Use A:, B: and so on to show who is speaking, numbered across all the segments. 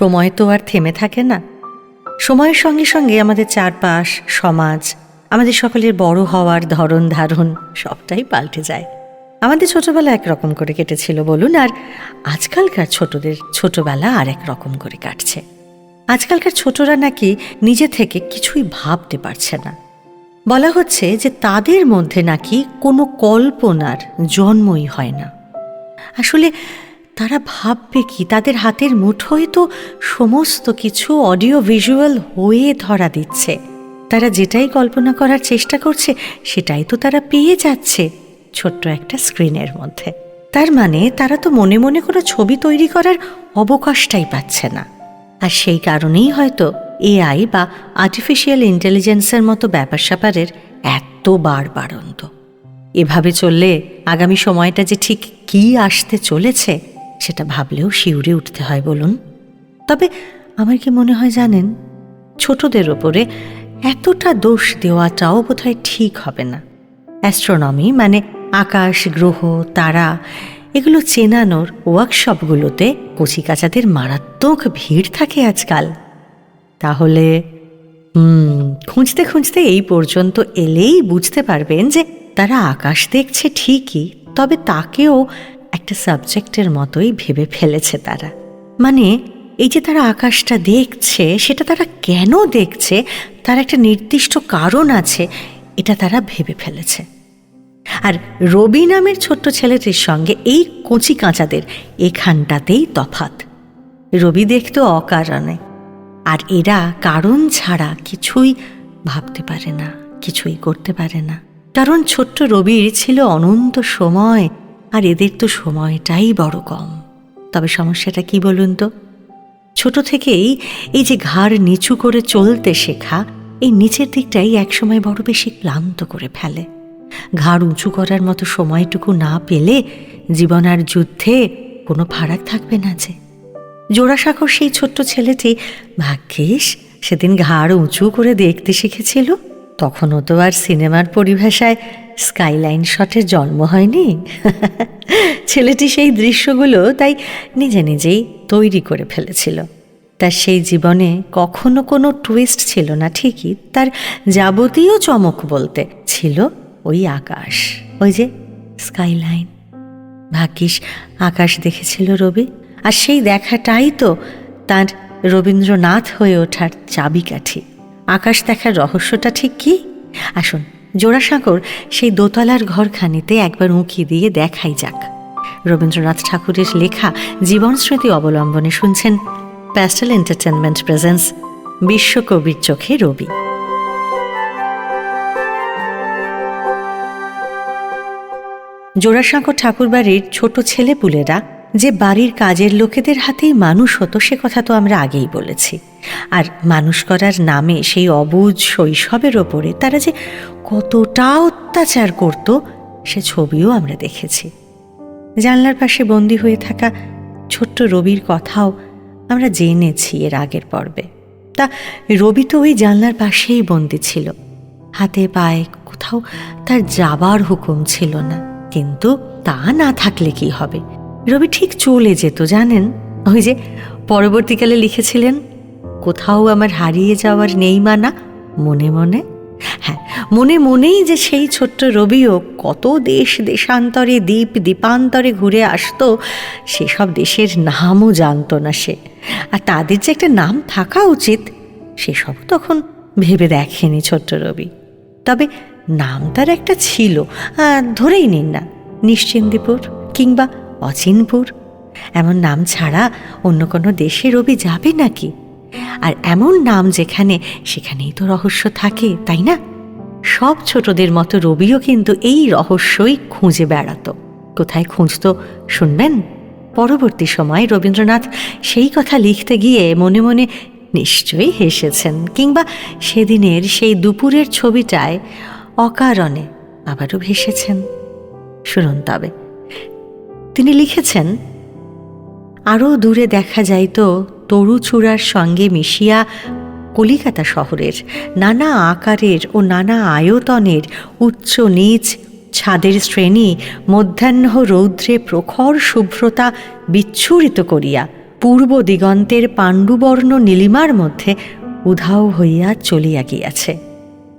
A: সময় তো আর থেমে থাকে না। সময়ের সঙ্গে সঙ্গে আমাদের চারপাশ, সমাজ, আমাদের সকলের বড় হওয়ার ধরন, ধারণ সবটাই পাল্টে যায়। আমাদের ছোটবেলা একরকম করে কেটেছিল বলুন, আর আজকালকার ছোটদের ছোটবেলা আর এক রকম করে কাটছে। আজকালকার ছোটরা নাকি নিজে থেকে কিছুই ভাবতে পারছে না। বলা হচ্ছে যে তাদের মধ্যে নাকি কোনো কল্পনার জন্মই হয় না। আসলে তারা ভাববে কি? তাদের হাতের মুঠোয় তো সমস্ত কিছু অডিও ভিজুয়াল হয়ে ধরা দিচ্ছে। তারা যেটাই কল্পনা করার চেষ্টা করছে, সেটাই তো তারা পেয়ে যাচ্ছে ছোট্ট একটা স্ক্রিনের মধ্যে। তার মানে তারা তো মনে মনে কোনো ছবি তৈরি করার অবকাশটাই পাচ্ছে না। আর সেই কারণেই হয়তো এআই বা আর্টিফিশিয়াল ইন্টেলিজেন্সের মতো ব্যাপার স্যাপারের এত বার বাড়ন্ত। এভাবে চললে আগামী সময়টা যে ঠিক কী আসতে চলেছে সেটা ভাবলেও শিউরে উঠতে হয় বলুন। তবে আমার কি মনে হয় জানেন, ছোটদের ওপরে এতটা দোষ দেওয়াটাও বোধহয় ঠিক হবে না। অ্যাস্ট্রোনমি মানে আকাশ, গ্রহ, তারা, এগুলো চেনানোর ওয়ার্কশপগুলোতে কচিকাচাদের মারাত্মক ভিড় থাকে আজকাল। তাহলে, হুম, খুঁজতে খুঁজতে এই পর্যন্ত এলেই বুঝতে পারবেন যে তারা আকাশ দেখছে ঠিকই, তবে তাকেও একটা সাবজেক্টের মতোই ভেবে ফেলেছে তারা। মানে এই যে তারা আকাশটা দেখছে, সেটা তারা কেন দেখছে? তার একটা নির্দিষ্ট কারণ আছে, এটা তারা ভেবে ফেলেছে। আর রবি নামের ছোট্ট ছেলেটির সঙ্গে এই কচি কাঁচাদের এখানটাতেই তফাত রবি দেখত অকারণে, আর এরা কারণ ছাড়া কিছুই ভাবতে পারে না, কিছুই করতে পারে না। কারণ ছোট্ট রবির ছিল অনন্ত সময় আর এদের তো সময়টাই বড় কম। তবে সমস্যাটা কি বলুন তো? ছোট থেকেই এই যে ঘাড় নিচু করে চলতে শেখা, এই নিচের দিকটাই একসময় বড় বেশি ক্লান্ত করে ফেলে। ঘাড় উঁচু করার মতো সময়টুকু না পেলে জীবন আর যুদ্ধে কোনো ফারাক থাকবে না যে। জোড়াসাঁকর সেই ছোট্ট ছেলেটি, ভাগ্যিস, সেদিন ঘাড় উঁচু করে দেখতে শিখেছিল, তখনও তো আর সিনেমার পরিভাষায় স্কাইলাইন শটের জন্ম হয়নি? ছেলেটি সেই দৃশ্যগুলো তাই নিজে নিজেই তৈরি করে ফেলেছিল। তার সেই জীবনে কখনো কোনো টুইস্ট ছিল না, ঠিকই। তার যাবতীয় চমক বলতে ছিল ওই আকাশ। ওই যে স্কাইলাইন। ভাগ্যিস আকাশ দেখেছিল রবি। আর সেই দেখাটাই তো তার রবীন্দ্রনাথ হয়ে ওঠার চাবিকাঠি। আকাশ দেখার রহস্যটা ঠিক কি? আসুন জোড়াসাঁকর সেই দোতলার ঘরখানিতে একবার উঁকি দিয়ে দেখাই যাক। রবীন্দ্রনাথ ঠাকুরের লেখা জীবন স্মৃতি অবলম্বনে শুনছেন প্যাস্টেল এন্টারটেনমেন্ট প্রেজেন্স বিশ্বকবির চোখে রবি। জোড়াসাঁকো ঠাকুরবাড়ির ছোট ছেলেপুলেরা যে বাড়ির কাজের লোকেদের হাতেই মানুষ হতো, সে কথা তো আমরা আগেই বলেছি। আর মানুষ করার নামে সেই অবুজ শৈশবের ওপরে তারা যে কতটা অত্যাচার করত, সে ছবিও আমরা দেখেছি। জানলার পাশে বন্দি হয়ে থাকা ছোট্ট রবির কথাও আমরা জেনেছি এর আগের পর্বে। তা রবি তো ওই জানলার পাশেই বন্দি ছিল। হাতে পায়ে কোথাও তার যাবার হুকুম ছিল না। কিন্তু তা না থাকলে কি হবে? রবি ঠিক চলে যেত, জানেন? ওই যে পরবর্তীকালে লিখেছিলেন, কোথাও আমার হারিয়ে যাওয়ার নেই মানা। মনে মনে? হ্যাঁ মনে মনেই যে সেই ছোট্ট রবিও কত দেশ দেশান্তরে, দ্বীপ দ্বীপান্তরে ঘুরে আসতো, সেসব দেশের নামও জানতো না সে। আর তাদের যে একটা নাম থাকা উচিত সেসব তখন ভেবে দেখেনি ছোট্ট রবি। তবে নাম তার একটা ছিল ধরেই নিন না, নিশ্চিন্দিপুর কিংবা অচিনপুর? এমন নাম ছাড়া অন্য কোনো দেশে রবি যাবে নাকি? আর এমন নাম যেখানে, সেখানেই তো রহস্য থাকে, তাই না? সব ছোটদের মতো রবিও কিন্তু এই রহস্যই খুঁজে বেড়াতো। কোথায় খুঁজত, শুনবেন? পরবর্তী সময় রবীন্দ্রনাথ সেই কথা লিখতে গিয়ে মনে মনে নিশ্চয়ই হেসেছেন, কিংবা সেদিনের সেই দুপুরের ছবিটায় অকারণে আবারও ভেসেছেন। শুনুন তবে। তিনি লিখেছেন আরও দূরে দেখা যাইত তরুচূড়ার সঙ্গে মিশিয়া কলিকাতা শহরের নানা আকারের ও নানা আয়তনের উচ্চ নিচ ছাদের শ্রেণি মধ্যাহ্ন রৌদ্রে প্রখর শুভ্রতা বিচ্ছুরিত করিয়া পূর্ব দিগন্তের পাণ্ডুবর্ণ নীলিমার মধ্যে উধাও হইয়া চলিয়া গিয়াছে।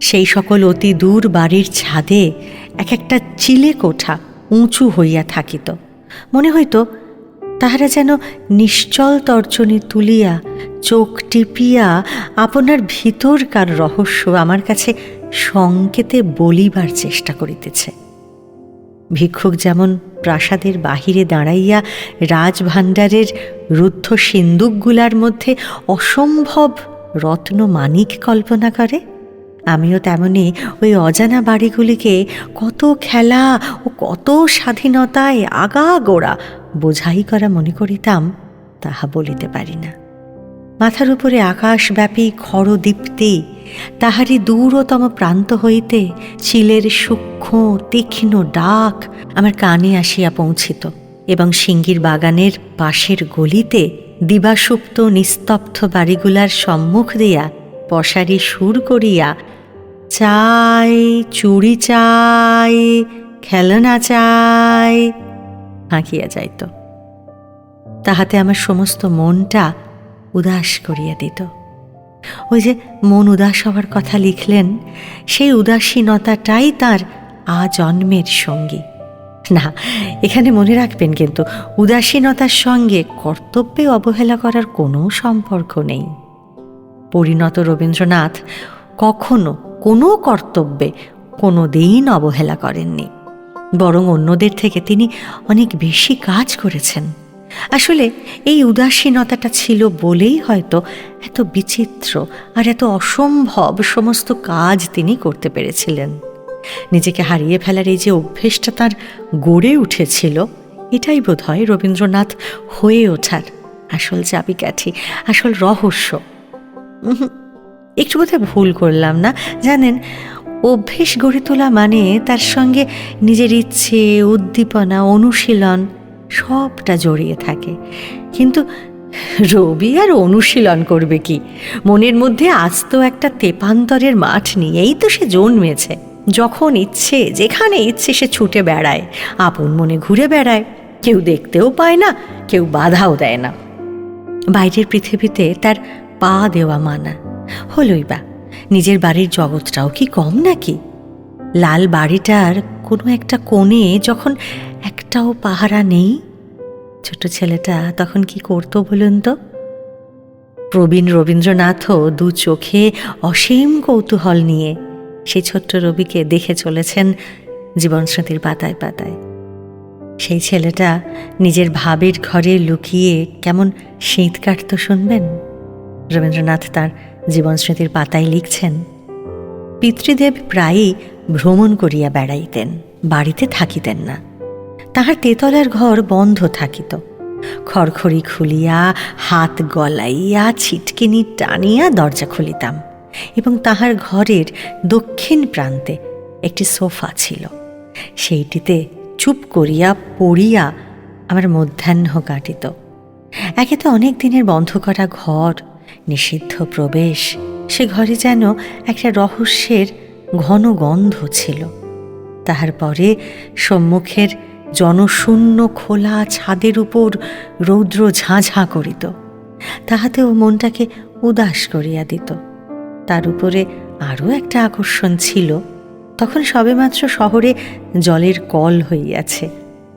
A: সেই সকল অতি দূর বাড়ির ছাদে এক একটা চিলে কোঠা উঁচু হইয়া থাকিত। মনে হইত তাহারা যেন নিশ্চল তর্জনী তুলিয়া, চোখ টিপিয়া আপনার ভিতরকার রহস্য আমার কাছে সংকেতে বলিবার চেষ্টা করিতেছে। ভিক্ষুক যেমন প্রাসাদের বাহিরে দাঁড়াইয়া রাজভাণ্ডারের রুদ্ধ সিন্দুকগুলার মধ্যে অসম্ভব রত্ন মানিক কল্পনা করে আমিও তেমনি ওই অজানা বাড়িগুলিকে কত খেলা ও কত স্বাধীনতায় আগা গোড়া বোঝাই করা মনে করিতাম, তাহা বলিতে পারি না। মাথার উপরে আকাশব্যাপী খড়দীপ্তি তাহারই দূরতম প্রান্ত হইতে চিলের সূক্ষ্ম, তীক্ষ্ণ ডাক আমার কানে আসিয়া পৌঁছিত এবং সিঙ্গির বাগানের পাশের গলিতে দিবাসুপ্ত নিস্তব্ধ বাড়িগুলার সম্মুখ দিয়া পশারি সুর করিয়া চাই চুড়ি চাই, খেলনা চাই আঁকিয়া যাইত তাহাতে আমার সমস্ত মনটা উদাস করিয়া দিত। ওই যে মন উদাস হওয়ার কথা লিখলেন, সেই উদাসীনতাটাই তার আজন্মের সঙ্গী। না, এখানে মনে রাখবেন কিন্তু উদাসীনতার সঙ্গে কর্তব্যে অবহেলা করার কোনো সম্পর্ক নেই। পরিণত রবীন্দ্রনাথ কখনো কোনো কর্তব্যে কোনো দিন অবহেলা করেননি। বরং অন্যদের থেকে তিনি অনেক বেশি কাজ করেছেন। আসলে এই উদাসীনতাটা ছিল বলেই হয়তো এত বিচিত্র আর এত অসম্ভব সমস্ত কাজ তিনি করতে পেরেছিলেন। নিজেকে হারিয়ে ফেলার এই যে অভ্যেসটা তার গড়ে উঠেছিল, এটাই বোধ হয় রবীন্দ্রনাথ হয়ে ওঠার আসল চাবিকাঠি, আসল রহস্য। একটু বোধহয় ভুল করলাম না? জানেন, অভ্যেস গড়ে তোলা মানে তার সঙ্গে নিজের ইচ্ছে, উদ্দীপনা, অনুশীলন সবটা জড়িয়ে থাকে। কিন্তু রবি আর অনুশীলন করবে কি? মনের মধ্যে আস্ত একটা তেপান্তরের মাঠ নিয়েই তো সে জন্মেছে। যখন ইচ্ছে, যেখানে ইচ্ছে সে ছুটে বেড়ায়, আপন মনে ঘুরে বেড়ায়। কেউ দেখতেও পায় না, কেউ বাধাও দেয় না। বাইরের পৃথিবীতে তার পা দেওয়া মানা। হলই বা, নিজের বাড়ির জগৎটাও কি কম নাকি? লাল বাড়িটার কোনো একটা কোণে যখন একটাও পাহারা নেই, ছোট ছেলেটা তখন কি করতো বলুন তো? প্রবীণ রবীন্দ্রনাথও দু চোখে অসীম কৌতূহল নিয়ে সেই ছোট্ট রবিকে দেখে চলেছেন জীবনস্মৃতির পাতায় পাতায়। সেই ছেলেটা নিজের ভাবের ঘরে লুকিয়ে কেমন শীত কাটত শুনবেন? রবীন্দ্রনাথ তার জীবনস্মৃতির পাতায় লিখছেন, পিতৃদেব প্রায়ই ভ্রমণ করিয়া বেড়াইতেন, বাড়িতে থাকিতেন না। তাহার তেতলার ঘর বন্ধ থাকিত। খড়খড়ি খুলিয়া, হাত গলাইয়া, ছিটকিনি টানিয়া দরজা খুলিতাম এবং তাহার ঘরের দক্ষিণ প্রান্তে একটি সোফা ছিল। সেইটিতে চুপ করিয়া পড়িয়া আমার মধ্যাহ্ন কাটিত। একে তো অনেক দিনের বন্ধ করা ঘর নিষিদ্ধ প্রবেশ, সে ঘরে যেন একটা রহস্যের ঘন গন্ধ ছিল। তাহার পরে সম্মুখের জনশূন্য খোলা ছাদের উপর রৌদ্র ঝাঁঝাঁ করিত। তাহাতেও মনটাকে উদাস করিয়া দিত। তার উপরে আরও একটা আকর্ষণ ছিল। তখন সবেমাত্র শহরে জলের কল হইয়াছে।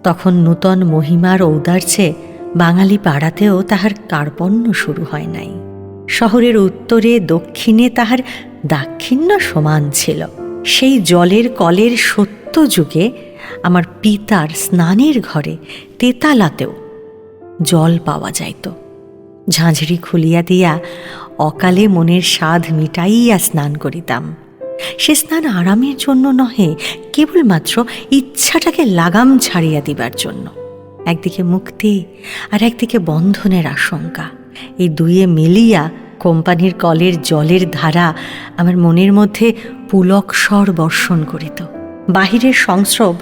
A: তখন নূতন মহিমার ঔদার্যে বাঙালি পাড়াতেও তাহার কার্পণ্য শুরু হয় নাই। শহরের উত্তরে, দক্ষিণে তাহার দাক্ষিণ্য সমান ছিল। সেই জলের কলের সত্য যুগে আমার পিতার স্নানের ঘরে তেতালাতেও জল পাওয়া যাইত। ঝাঁঝরি খুলিয়া দিয়া অকালে মনের স্বাদ মিটাইয়া স্নান করিতাম। সে স্নান আরামের জন্য নহে, কেবলমাত্র ইচ্ছাটাকে লাগাম ছাড়িয়া দিবার জন্য। একদিকে মুক্তি আর একদিকে বন্ধনের আশঙ্কা। এই দুইয়ে মিলিয়া কোম্পানির কলের জলের ধারা আমার মনের মধ্যে পুলক স্বর বর্ষণ করিত। বাহিরের সংস্রব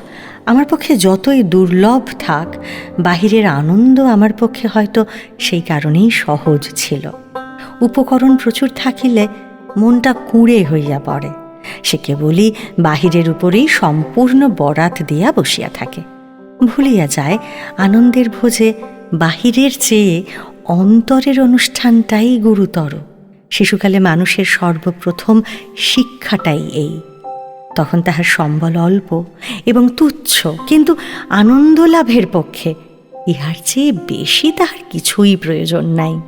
A: আমার পক্ষে যতই দুর্লভ থাক, বাহিরের আনন্দ আমার পক্ষে হয়তো সেই কারণেই সহজ ছিল। উপকরণ প্রচুর থাকিলে মনটা কুঁড়ে হইয়া পড়ে। সে কেবলই বাহিরের উপরেই সম্পূর্ণ বরাত দিয়া বসিয়া থাকে। ভুলিয়া যায় আনন্দের ভোজে বাহিরের চেয়ে অন্তরের অনুষ্ঠানটাই গুরুতর। শিশুকালে মানুষের সর্বপ্রথম শিক্ষাটাই এই। তখন তাহার সম্বল অল্প এবং তুচ্ছ, কিন্তু আনন্দ লাভের পক্ষে। ইহার চেয়ে বেশি তাহার কিছুই প্রয়োজন নাই।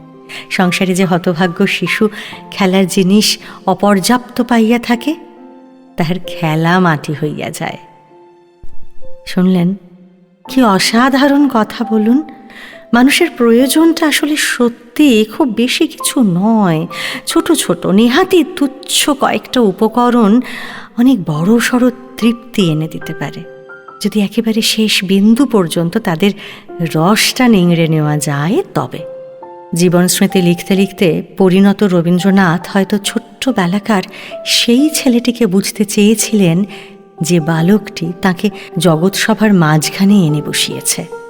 A: সংসারে যে হতভাগ্য শিশু খেলার জিনিস অপর্যাপ্ত পাইয়া থাকে, তাহার খেলা মাটি হইয়া যায়। শুনলেন, কি অসাধারণ কথা বলুন। মানুষের প্রয়োজনটা আসলে সত্যি খুব বেশি কিছু নয়। ছোট ছোট নেহাতি তুচ্ছ কয়েকটা উপকরণ অনেক বড়, সড়ো তৃপ্তি এনে দিতে পারে। যদি একেবারে শেষ বিন্দু পর্যন্ত তাদের রসটা নিংড়ে নেওয়া যায়, তবে। জীবন স্মৃতি লিখতে লিখতে পরিণত রবীন্দ্রনাথ হয়তো ছোট্টবেলাকার সেই ছেলেটিকে বুঝতে চেয়েছিলেন যে বালকটি তাকে জগৎসভার মাঝখানে এনে বসিয়েছে।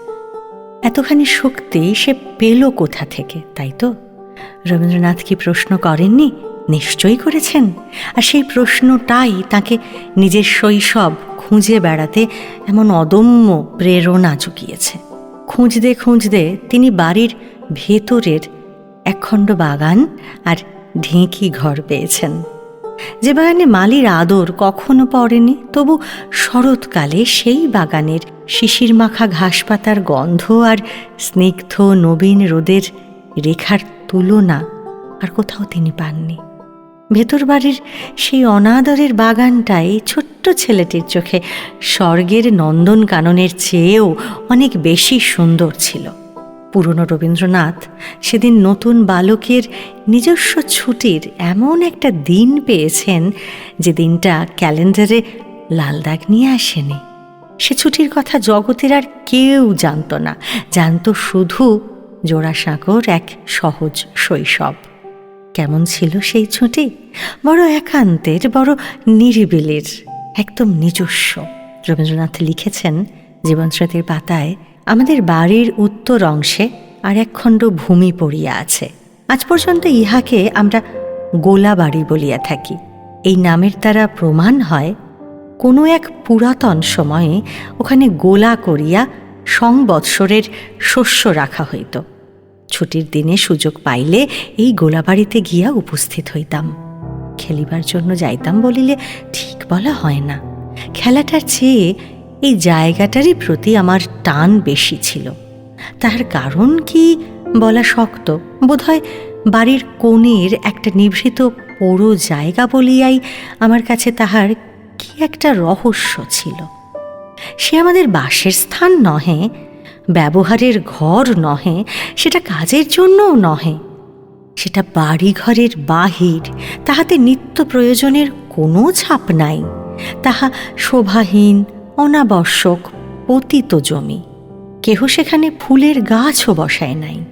A: এতখানি শক্তি সে পেল কোথা থেকে, তাই তো? রবীন্দ্রনাথ কি প্রশ্ন করেননি? নিশ্চয়ই করেছেন। আর সেই প্রশ্নটাই তাকে নিজের শৈশব খুঁজে বেড়াতে এমন অদম্য প্রেরণা জুগিয়েছে। খুঁজতে খুঁজতে তিনি বাড়ির ভেতরের একখণ্ড বাগান আর ঢেঁকি ঘর পেয়েছেন। যে বাগানে মালির আদর কখনো পড়েনি, তবু শরৎকালে সেই বাগানের শিশির মাখা ঘাসপাতার গন্ধ আর স্নিগ্ধ নবীন রোদের রেখার তুলনা আর কোথাও তিনি পাননি। ভেতর বাড়ির সেই অনাদরের বাগানটাই ছোট্ট ছেলেটির চোখে স্বর্গের নন্দন কাননের চেয়েও অনেক বেশি সুন্দর ছিল। পুরনো রবীন্দ্রনাথ সেদিন নতুন বালকের নিজস্ব ছুটির এমন একটা দিন পেয়েছেন যে দিনটা ক্যালেন্ডারে লাল দাগ নিয়ে আসেনি। সে ছুটির কথা জগতের আর কেউ জানত না। জানত শুধু জোড়াসাঁকোর এক সহজ শৈশব। কেমন ছিল সেই ছুটি? বড় একান্তের, বড় নিরিবিলির, একদম নিজস্ব। রবীন্দ্রনাথ লিখেছেন জীবনস্রোতের পাতায়, আমাদের বাড়ির উত্তর অংশে আর একখণ্ড ভূমি পড়িয়া আছে। আজ পর্যন্ত ইহাকে আমরা গোলা বাড়ি বলিয়া থাকি। এই নামের দ্বারা প্রমাণ হয় কোনো এক পুরাতন সময়ে ওখানে গোলা করিয়া সংবৎসরের শস্য রাখা হইত। ছুটির দিনে সুযোগ পাইলে এই গোলাবাড়িতে গিয়া উপস্থিত হইতাম। খেলিবার জন্য যাইতাম বলিলে ঠিক বলা হয় না। খেলাটার চেয়ে এই জায়গাটারই প্রতি আমার টান বেশি ছিল। তাহার কারণ কি বলা শক্ত, বোধহয় বাড়ির কোণের একটা নিভৃত পোড়ো জায়গা বলিয়াই আমার কাছে তাহার কি একটা রহস্য ছিল। সে আমাদের বাসের স্থান নহে, ব্যবহারের ঘর নহে, সেটা কাজের জন্যও নহে। সেটা বাড়িঘরের বাহির, তাহাতে নিত্য প্রয়োজনের কোনো ছাপ নাই। তাহা শোভাহীন, অনাবশ্যক, পতিত জমি। কেহ সেখানে ফুলের গাছও বসায় নাই।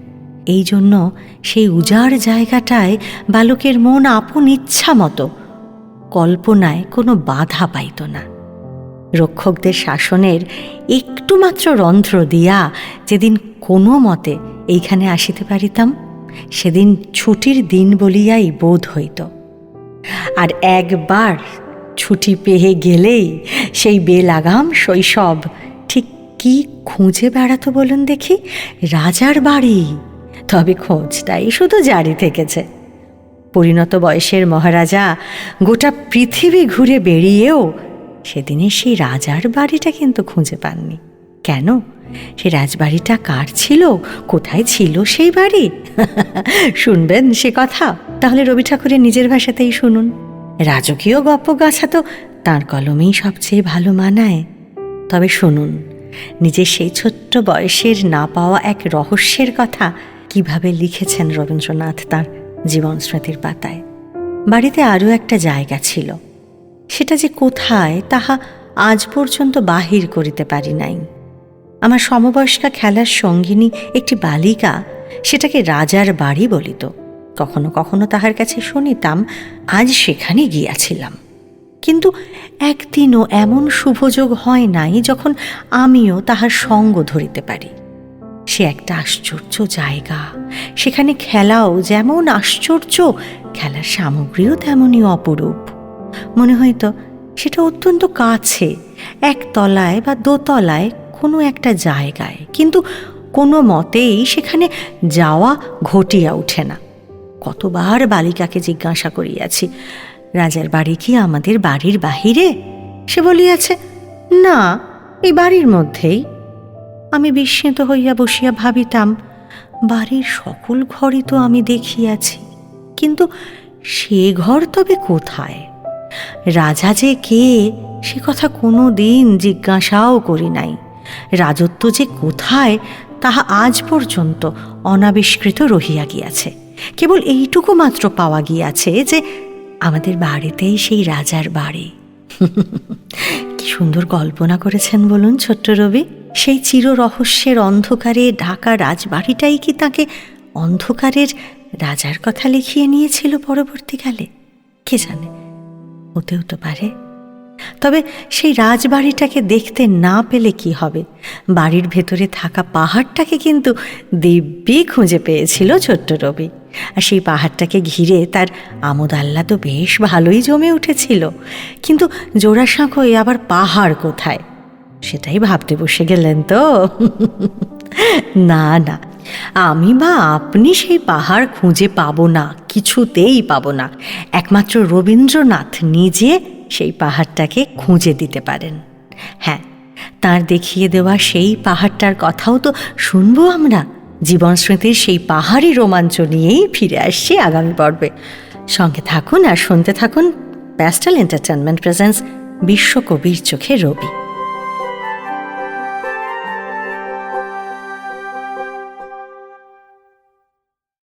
A: এই জন্য সেই উজাড় জায়গাটায় বালকের মন আপন ইচ্ছা মতো কল্পনায় কোনো বাধা পাইত না। রক্ষকদের শাসনের একটু মাত্র রন্ধ্র দিয়া যেদিন কোনো মতে এইখানে আসিতে পারিতাম, সেদিন ছুটির দিন বলিয়াই বোধ হইত। আর একবার ছুটি পেয়ে গেলেই সেই বেলাগাম শৈশব ঠিক কি খুঁজে বেড়াতো বলুন দেখি? রাজার বাড়ি। তবে খোঁজটাই শুধু জারি থেকেছে। পরিণত বয়সের মহারাজা, গোটা পৃথিবী ঘুরে বেরিয়েও সেদিনে সেই রাজার বাড়িটা কিন্তু খুঁজে পাননি। কেন? সে রাজবাড়িটা কার ছিল? কোথায় ছিল সেই বাড়ি? শুনবেন সে কথা। তাহলে রবি ঠাকুরের নিজের ভাষাতেই শুনুন। রাজকীয় গপ্প গাছা তো তাঁর কলমেই সবচেয়ে ভালো মানায়। তবে শুনুন নিজের সেই ছোট্ট বয়সের না পাওয়া এক রহস্যের কথা কীভাবে লিখেছেন রবীন্দ্রনাথ তাঁর? জীবন স্মৃতির পাতায়। বাড়িতে আরও একটা জায়গা ছিল। সেটা যে কোথায়, তাহা আজ পর্যন্ত বাহির করিতে পারি নাই। আমার সমবয়স্কা খেলার সঙ্গিনী একটি বালিকা সেটাকে রাজার বাড়ি বলিত। কখনো কখনো তাহার কাছে শুনিতাম, আজ সেখানে গিয়াছিলাম। কিন্তু একদিনও এমন শুভযোগ হয় নাই যখন আমিও তাহার সঙ্গ ধরিতে পারি। সে একটা আশ্চর্য জায়গা। সেখানে খেলাও যেমন আশ্চর্য, খেলার সামগ্রীও তেমনই অপরূপ। মনে হইতো সেটা অত্যন্ত কাছে, এক তলায় বা দোতলায় কোনো একটা জায়গায়। কিন্তু কোনো মতেই সেখানে যাওয়া ঘটিয়া ওঠে না। কতবার বালিকাকে জিজ্ঞাসা করিয়াছি, রাজার বাড়ি কি আমাদের বাড়ির বাহিরে? সে বলিয়াছে, না এই বাড়ির মধ্যেই। আমি বিস্মিত হইয়া বসিয়া ভাবিতাম, বাড়ির সকল ঘরই তো আমি দেখিয়াছি, কিন্তু সে ঘর তবে কোথায়? রাজা যে কে, সে কথা কোনো দিন জিজ্ঞাসাও করি নাই। রাজত্ব যে কোথায়, তাহা আজ পর্যন্ত অনাবিষ্কৃত রহিয়া গিয়াছে। কেবল এইটুকু মাত্র পাওয়া গিয়াছে যে, আমাদের বাড়িতেই সেই রাজার বাড়ি। কি সুন্দর কল্পনা করেছেন বলুন ছোট্ট রবি। সেই চির রহস্যের অন্ধকারে ঢাকা রাজবাড়িটাই কি তাকে অন্ধকারের রাজার কথা লিখিয়ে নিয়েছিল পরবর্তীকালে? কে জানে? হতেও তো পারে। তবে সেই রাজবাড়িটাকে দেখতে না পেলে কি হবে? বাড়ির ভেতরে থাকা পাহাড়টাকে কিন্তু দিব্যি খুঁজে পেয়েছিল ছোট্ট রবি। আর সেই পাহাড়টাকে ঘিরে তার আমোদ আহ্লাদ তো বেশ ভালোই জমে উঠেছিল। কিন্তু জোড়াসাঁকোয় আবার পাহাড় কোথায়? সেটাই ভাবতে বসে গেলেন তো। না না, আমি বা আপনি সেই পাহাড় খুঁজে পাবো না, কিছুতেই পাবো না। একমাত্র রবীন্দ্রনাথ নিজে সেই পাহাড়টাকে খুঁজে দিতে পারেন। হ্যাঁ তার দেখিয়ে দেওয়া সেই পাহাড়টার কথাও তো শুনব আমরা। জীবন স্মৃতির সেই পাহাড়ি রোমাঞ্চ নিয়েই ফিরে আসছি আগামী পর্বে। সঙ্গে থাকুন আর শুনতে থাকুন প্যাস্টাল এন্টারটেনমেন্ট প্রেজেন্স বিশ্বকবির চোখে রবি।